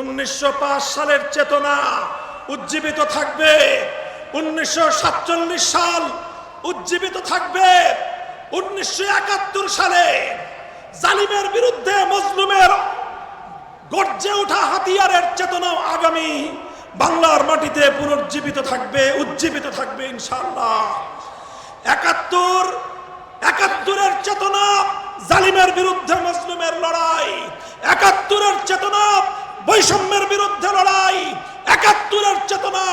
উনিশশো পাঁচ সালের চেতনা উজ্জীবিত থাকবে। উনিশশো সাতচল্লিশ সাল উজ্জীবিত থাকবে। উনিশশো একাত্তর সালে জালিমের বিরুদ্ধে মজলুমের গর্জে ওঠা হাতিয়ারের চেতনা আগামী বাংলার মাটিতে পুনর্জীবিত থাকবে, উজ্জীবিত থাকবে ইনশাআল্লাহ। একাত্তর, একাত্তরের চেতনা জালিমের বিরুদ্ধে মজলুমের লড়াই। একাত্তরের চেতনা বিরুদ্ধে লড়াই, একাত্তরের চেতনা,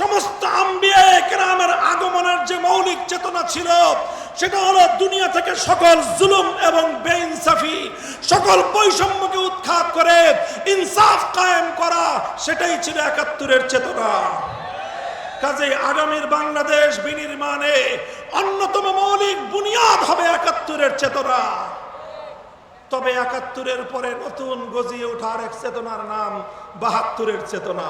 সমস্ত আম্বিয়ে কেরামের আগমনের যে মৌলিক চেতনা ছিল, সেটা হলো দুনিয়া থেকে সকল জুলুম এবং বেইনসাফি, সকল বৈষম্যকে উৎখাত করে ইনসাফ কায়েম করা, সেটাই ছিল একাত্তরের চেতনা। কাজে আগামীর বাংলাদেশ বিনির্মাণে অন্যতম মৌলিক বুনিয়াদ হবে একাত্তরের চেতনা। তবে একাত্তরের পরে নতুন গজিয়ে ওঠার এক চেতনার নাম বাহাত্তরের চেতনা।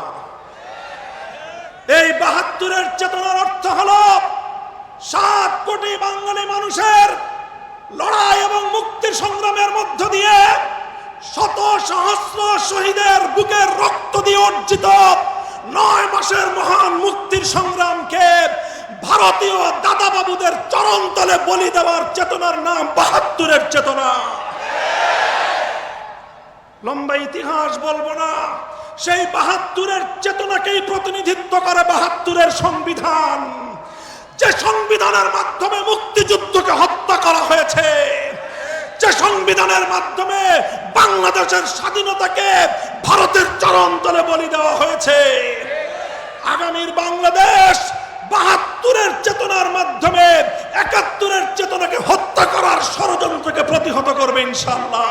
এই বাহাত্তরের চেতনার অর্থ হল সাত কোটি বাঙালি মানুষের লড়াই এবং মুক্তির সংগ্রামের মধ্য দিয়ে শত সহস্র শহীদের বুকের রক্ত দিয়ে অর্জিত নয় মাসের মহান মুক্তির সংগ্রামকে ভারতীয় দাদাবাবুদের চরণতলে বলি দেওয়ার চেতনার নাম বাহাত্তরের চেতনা। লম্বা ইতিহাস বলব না। সেই বাহাত্তরের চেতনাকেই প্রতিনিধিত্ব করে বাহাত্তরের সংবিধান। যে সংবিধানের মাধ্যমে মুক্তিযুদ্ধকে হত্যা করা হয়েছে, যে সংবিধানের মাধ্যমে বাংলাদেশের স্বাধীনতাকে ভারতের চরণ তলে বলি দেওয়া হয়েছে, আগামীর বাংলাদেশ বাহাত্তরের চেতনার মাধ্যমে একাত্তরের চেতনাকে হত্যা করার ষড়যন্ত্রকে প্রতিহত করবে ইনশাল্লাহ